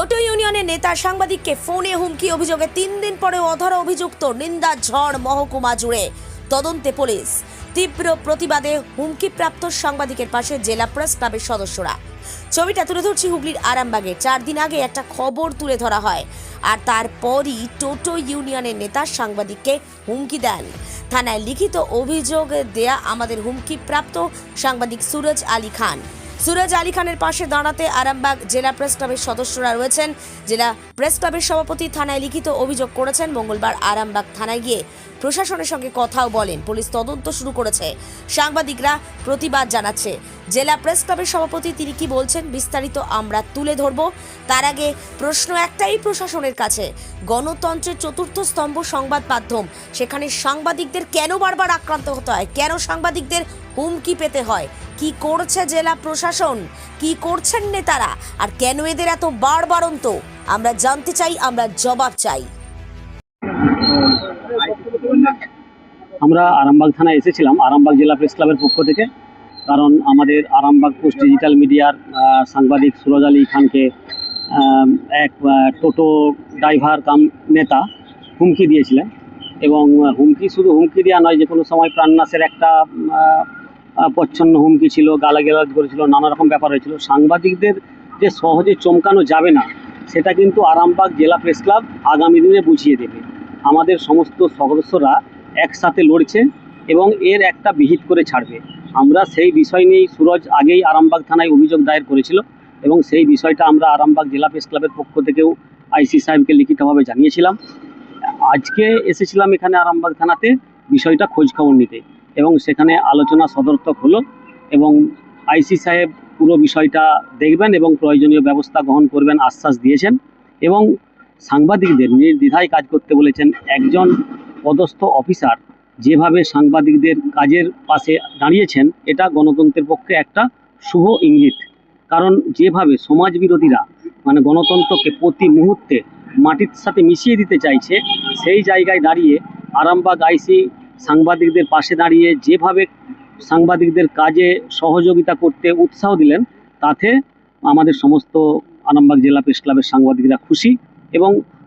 টোটো ইউনিয়নের নেতা সাংবাদিককে ফোনে হুমকি অভিযোগে তিন দিন পরে অধরা অভিযুক্ত নিন্দা, ঝড়, মহকুমা জুড়ে তদন্তে পুলিশ। তীব্র প্রতিবাদে হুমকিপ্রাপ্ত সাংবাদিকের পাশে জেলা প্রেস ক্লাবের সদস্যরা। ছবিটা তুলে ধরছি হুগলির আরামবাগে। চার দিন আগে একটা খবর তুলে ধরা হয় আর তারপরই টোটো ইউনিয়নের নেতা সাংবাদিককে হুমকি দেন। থানায় লিখিত অভিযোগ দেয়া আমাদের হুমকিপ্রাপ্ত সাংবাদিক সুরজ আলী খান। সুরজ আলী খানের পাশে দাঁড়াতে আরামবাগ জেলা প্রেস ক্লাবের সদস্যরা রয়েছেন। জেলা প্রেস ক্লাবের সভাপতি থানায় লিখিত অভিযোগ করেছেন। মঙ্গলবার আরামবাগ থানায় গিয়ে প্রশাসনের সঙ্গে কথাও বলেন। পুলিশ তদন্ত শুরু করেছে। সাংবাদিকরা প্রতিবাদ জানাচ্ছে। জেলা প্রেস ক্লাবের সভাপতি তিনি কি বলছেন বিস্তারিত আমরা তুলে ধরব। তার আগে প্রশ্ন একটাই প্রশাসনের কাছে। গণতন্ত্রের চতুর্থ স্তম্ভ সংবাদ মাধ্যম। সেখানে সাংবাদিকদের কেন বারবার আক্রান্ত হতে হয়? কেন সাংবাদিকদের হুমকি পেতে হয়? কি করছে জেলা প্রশাসন? কি করছেন নেতারা? আর কেন এদের এত বারবারন্ত? আমরা জানতে চাই, আমরা জবাব চাই। আমরা আরামবাগ থানায় এসেছিলাম, আরামবাগ জেলা প্রেস ক্লাবের পক্ষ থেকে। কারণ আমাদের আরামবাগ পোস্ট ডিজিটাল মিডিয়ার সাংবাদিক সুরজ আলী খানকে এক টোটো ড্রাইভার কাম নেতা হুমকি দিয়েছিলেন। এবং হুমকি শুধু হুমকি দেওয়া নয়, যে কোনো সময় প্রাণনাশের একটা প্রচ্ছন্ন হুমকি ছিল, গালাগালাজ করেছিল নানা রকম ব্যাপার হয়েছিল। সাংবাদিকদের যে সহজে চমকানো যাবে না, সেটা কিন্তু আরামবাগ জেলা প্রেস ক্লাব আগামী দিনে বুঝিয়ে দেবে। আমাদের সমস্ত সদস্যরা একসাথে লড়ছে এবং এর একটা বিহিত করে ছাড়বে। আমরা সেই বিষয় নিয়েই সুরজ আগেই আরামবাগ থানায় অভিযোগ দায়ের করেছিল এবং সেই বিষয়টা আমরা আরামবাগ জেলা প্রেস ক্লাবের পক্ষ থেকেও আইসি সাহেবকে লিখিতভাবে জানিয়েছিলাম। আজকে এসেছিলাম এখানে আরামবাগ থানাতে বিষয়টা খোঁজ খবর নিতে এবং সেখানে আলোচনা সদর্থক হলো এবং আইসি সাহেব পুরো বিষয়টা দেখবেন এবং প্রয়োজনীয় ব্যবস্থা গ্রহণ করবেন আশ্বাস দিয়েছেন এবং সাংবাদিকদের নির্দ্বিধায় কাজ করতে বলেছেন একজন পদস্থ অফিসার যেভাবে সাংবাদিকদের কাজের পাশে দাঁড়িয়েছেন, এটা গণতন্ত্রের পক্ষে একটা শুভ ইঙ্গিত। কারণ যেভাবে সমাজ বিরোধীরা মানে গণতন্ত্রকে প্রতি মুহূর্তে মাটির সাথে মিশিয়ে দিতে চাইছে, সেই জায়গায় দাঁড়িয়ে আরামবাগ আইসি সাংবাদিকদের পাশে দাঁড়িয়ে যেভাবে সাংবাদিকদের কাজে সহযোগিতা করতে উৎসাহ দিলেন, তাতে আমাদের সমস্ত আরামবাগ জেলা প্রেস ক্লাবের সাংবাদিকরা খুশি এবং